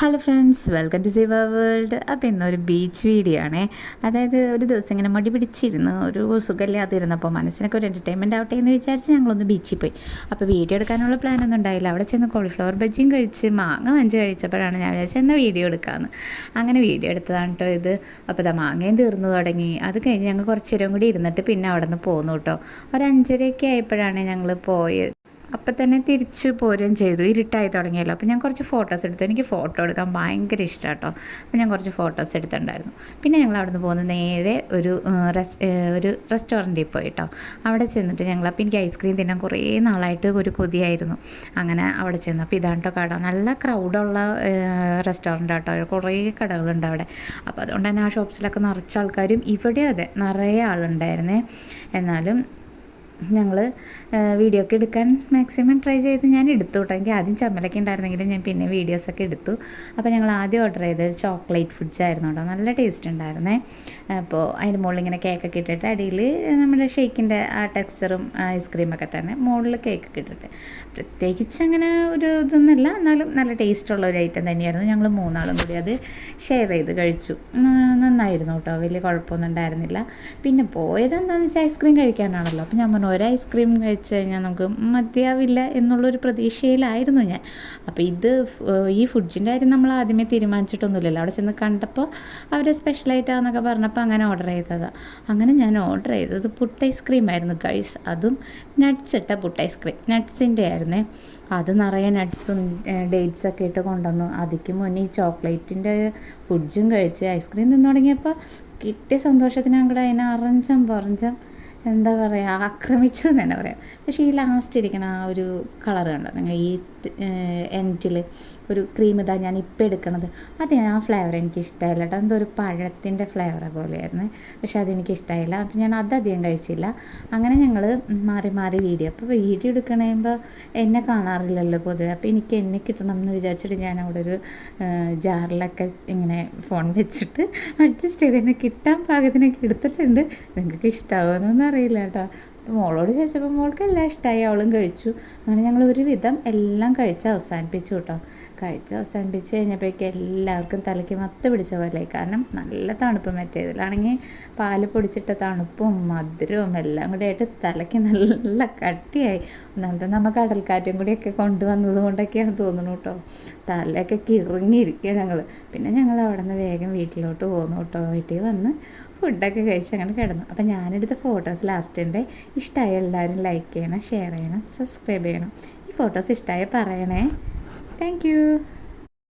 Hello friends welcome to Seeva world അപ്പോൾ ഇന്നൊരു beach video ആണേ. അതായത് ഒരു ദിവസം ഇങ്ങനെ മടി പിടിച്ചിരുന്നു ഒരു സുഖമില്ലാതിരുന്നപ്പോൾ മനസ്സിനൊക്കെ ഒരു എന്റർടൈൻമെന്റ് ആവട്ടെ എന്ന് വിചാരിച്ച് ഞങ്ങളൊന്ന് ബീച്ചിൽ പോയി. അപ്പോൾ വീഡിയോ എടുക്കാനുള്ള പ്ലാനൊന്നും ഉണ്ടായില്ല. അവിടെ ചെന്ന് കോളിഫ്ലവർ ബജ്ജിയും കഴിച്ച് മാങ്ങ മഞ്ച് കഴിച്ചപ്പോഴാണ് ഞാൻ വിചാരിച്ചത് എന്നാൽ വീഡിയോ എടുക്കാമെന്ന് അങ്ങനെ വീഡിയോ എടുത്തതാണ് കേട്ടോ ഇത്. അപ്പോൾ ഇതാ മാങ്ങയും തീർന്നു തുടങ്ങി. അത് കഴിഞ്ഞ് ഞങ്ങൾ കുറച്ചു നേരം കൂടി ഇരുന്നിട്ട് പിന്നെ അവിടെ നിന്ന് പോന്നു കേട്ടോ ഒരു അഞ്ചരയൊക്കെ ആയപ്പോഴാണ് ഞങ്ങൾ പോയത്. അപ്പം തന്നെ തിരിച്ച് പോരുകയും ചെയ്തു. ഇരുട്ടായി തുടങ്ങിയല്ലോ. അപ്പോൾ ഞാൻ കുറച്ച് ഫോട്ടോസ് എടുത്തു. എനിക്ക് ഫോട്ടോ എടുക്കാൻ ഭയങ്കര ഇഷ്ടമാണ് കേട്ടോ ഞാൻ കുറച്ച് ഫോട്ടോസ് എടുത്തിട്ടുണ്ടായിരുന്നു. പിന്നെ ഞങ്ങൾ അവിടെ നിന്ന് പോകുന്നത് നേരെ ഒരു റെസ് ഒരു റെസ്റ്റോറന്റിൽ പോയി കേട്ടോ അവിടെ ചെന്നിട്ട് ഞങ്ങൾ അപ്പോൾ എനിക്ക് ഐസ്ക്രീം തിന്നാൻ കുറേ നാളായിട്ട് ഒരു കൊതിയായിരുന്നു. അങ്ങനെ അവിടെ ചെന്നു. അപ്പോൾ ഇതാണ് കേട്ടോ കട. നല്ല ക്രൗഡുള്ള റെസ്റ്റോറന്റ് കേട്ടോ കുറേ കടകളുണ്ട് അവിടെ. അപ്പോൾ അതുകൊണ്ട് തന്നെ ആ ഷോപ്സിലൊക്കെ നിറച്ച ആൾക്കാരും ഇവിടെ അതെ. നിറയെ ആളുണ്ടായിരുന്നേ. എന്നാലും ഞങ്ങൾ വീഡിയോ ഒക്കെ എടുക്കാൻ മാക്സിമം ട്രൈ ചെയ്ത് ഞാൻ എടുത്തു കേട്ടോ എനിക്ക് ആദ്യം ചമ്മലൊക്കെ ഉണ്ടായിരുന്നെങ്കിലും ഞാൻ പിന്നെ വീഡിയോസൊക്കെ എടുത്തു. അപ്പോൾ ഞങ്ങൾ ആദ്യം ഓർഡർ ചെയ്തത് ചോക്ലേറ്റ് ഫുഡ്സ് ആയിരുന്നു കേട്ടോ നല്ല ടേസ്റ്റ് ഉണ്ടായിരുന്നേ. അപ്പോൾ അതിന്റെ മുകളിൽ ഇങ്ങനെ കേക്കൊക്കെ ഇട്ടിട്ട് അടിയിൽ നമ്മുടെ ഷേക്കിന്റെ ആ ടെക്സ്ചറും ഐസ്ക്രീമൊക്കെ തന്നെ മുകളിൽ കേക്കൊക്കെ ഇട്ടിട്ട്. പ്രത്യേകിച്ച് അങ്ങനെ ഒരു ഇതൊന്നുമില്ല. എന്നാലും നല്ല ടേസ്റ്റുള്ള ഒരു ഐറ്റം തന്നെയായിരുന്നു. ഞങ്ങൾ മൂന്നാളും കൂടി അത് ഷെയർ ചെയ്ത് കഴിച്ചു. നന്നായിരുന്നു കേട്ടോ വലിയ കുഴപ്പമൊന്നും ഉണ്ടായിരുന്നില്ല. പിന്നെ പോയത് എന്താണെന്ന് വെച്ചാൽ ഐസ്ക്രീം കഴിക്കാനാണല്ലോ. അപ്പോൾ ഞാൻ പറഞ്ഞു ഒരു ഐസ്ക്രീം കഴിച്ചു കഴിഞ്ഞാൽ നമുക്ക് മതിയാവില്ല എന്നുള്ളൊരു പ്രതീക്ഷയിലായിരുന്നു ഞാൻ. അപ്പോൾ ഇത് ഈ ഫുഡിന്റെ കാര്യം നമ്മൾ ആദ്യമേ തീരുമാനിച്ചിട്ടൊന്നുമില്ലല്ലോ. അവിടെ ചെന്ന് കണ്ടപ്പോൾ അവരെ സ്പെഷ്യലായിട്ടാണെന്നൊക്കെ പറഞ്ഞപ്പോൾ അങ്ങനെ ഓർഡർ ചെയ്തതാണ് അങ്ങനെ ഞാൻ ഓർഡർ ചെയ്തത് പുട്ട് ഐസ്ക്രീം ആയിരുന്നു ഗൈസ് അതും നട്ട്സ് ഇട്ട പുട്ട് ഐസ്ക്രീം നട്ട്സിന്റെ ആയിരുന്നേ. അത് നിറയെ നട്ട്സും ഡേറ്റ്സൊക്കെ ഇട്ട് കൊണ്ടുവന്നു. അതിക്ക് മുന്നേ ഈ ചോക്ലേറ്റിന്റെ ഫുഡ്ജും കഴിച്ച് ഐസ്ക്രീം തിന്നു തുടങ്ങിയപ്പോൾ കിട്ടിയ സന്തോഷത്തിന് അങ്ങോട്ട് അതിനെ അറഞ്ചം പറഞ്ചം എന്താ പറയുക ആക്രമിച്ചു എന്ന് തന്നെ പറയാം. പക്ഷേ ഈ ലാസ്റ്റ് ഇരിക്കുന്ന ആ ഒരു കളർ കണ്ടോ? നിങ്ങൾ ഈ എന്റിൽ ഒരു ക്രീം ഇതാ ഞാൻ ഇപ്പം എടുക്കണത്. അത് ആ ഫ്ലേവർ എനിക്ക് ഇഷ്ടമായില്ല കേട്ടോ എന്തോ ഒരു പഴത്തിന്റെ ഫ്ലേവർ പോലെയായിരുന്നു. പക്ഷേ അതെനിക്ക് ഇഷ്ടമായില്ല അപ്പം ഞാൻ അത് കഴിച്ചില്ല. അങ്ങനെ ഞങ്ങൾ മാറി മാറി വീഡിയോ. അപ്പോൾ വീഡിയോ എടുക്കണമ്പോൾ എന്നെ കാണാറില്ലല്ലോ പൊതുവെ. അപ്പോൾ എനിക്ക് എന്നെ കിട്ടണം എന്ന് വിചാരിച്ചിട്ട് ഞാൻ അവിടെ ഒരു ജാറിലൊക്കെ ഇങ്ങനെ ഫോൺ വെച്ചിട്ട് അഡ്ജസ്റ്റ് ചെയ്ത് എന്നെ കിട്ടാൻ പാകത്തിനൊക്കെ എടുത്തിട്ടുണ്ട്. നിങ്ങൾക്ക് ഇഷ്ടമാകുമെന്നൊന്നും അറിയില്ല കേട്ടോ. അപ്പോൾ മോളോട് ചോദിച്ചപ്പോൾ മോൾക്ക് എല്ലാം ഇഷ്ടമായി അവളും കഴിച്ചു. അങ്ങനെ ഞങ്ങൾ ഒരുവിധം എല്ലാം കഴിച്ച് അവസാനിപ്പിച്ചു കേട്ടോ. കഴിച്ച് അവസാനിപ്പിച്ച് കഴിഞ്ഞപ്പോഴേക്കും എല്ലാവർക്കും തലയ്ക്ക് മത്ത് പിടിച്ച പോലെ കാരണം നല്ല തണുപ്പ് മറ്റേതിലാണെങ്കിൽ പാൽ പൊടിച്ചിട്ട തണുപ്പും മധുരവും എല്ലാം കൂടി ആയിട്ട് തലയ്ക്ക് നല്ല കട്ടിയായി. ഒന്നാമത്തെ നമ്മൾ കടൽക്കാറ്റും കൂടിയൊക്കെ കൊണ്ടുവന്നത് കൊണ്ടൊക്കെയാണ് തോന്നുന്നു കേട്ടോ. തലയൊക്കെ കിറങ്ങിയിരിക്കുക ഞങ്ങൾ പിന്നെ ഞങ്ങൾ അവിടെ നിന്ന് വേഗം വീട്ടിലോട്ട് പോന്നു കേട്ടോ. വീട്ടിൽ വന്ന് ഫുഡൊക്കെ കഴിച്ച് അങ്ങനെ കിടന്നു. അപ്പം ഞാനെടുത്ത ഫോട്ടോസ് ലാസ്റ്റിന്റെ ഇഷ്ടമായ എല്ലാവരും ലൈക്ക് ചെയ്യണം ഷെയർ ചെയ്യണം സബ്സ്ക്രൈബ് ചെയ്യണം. ഈ ഫോട്ടോസ് ഇഷ്ടമായ പറയണേ. താങ്ക്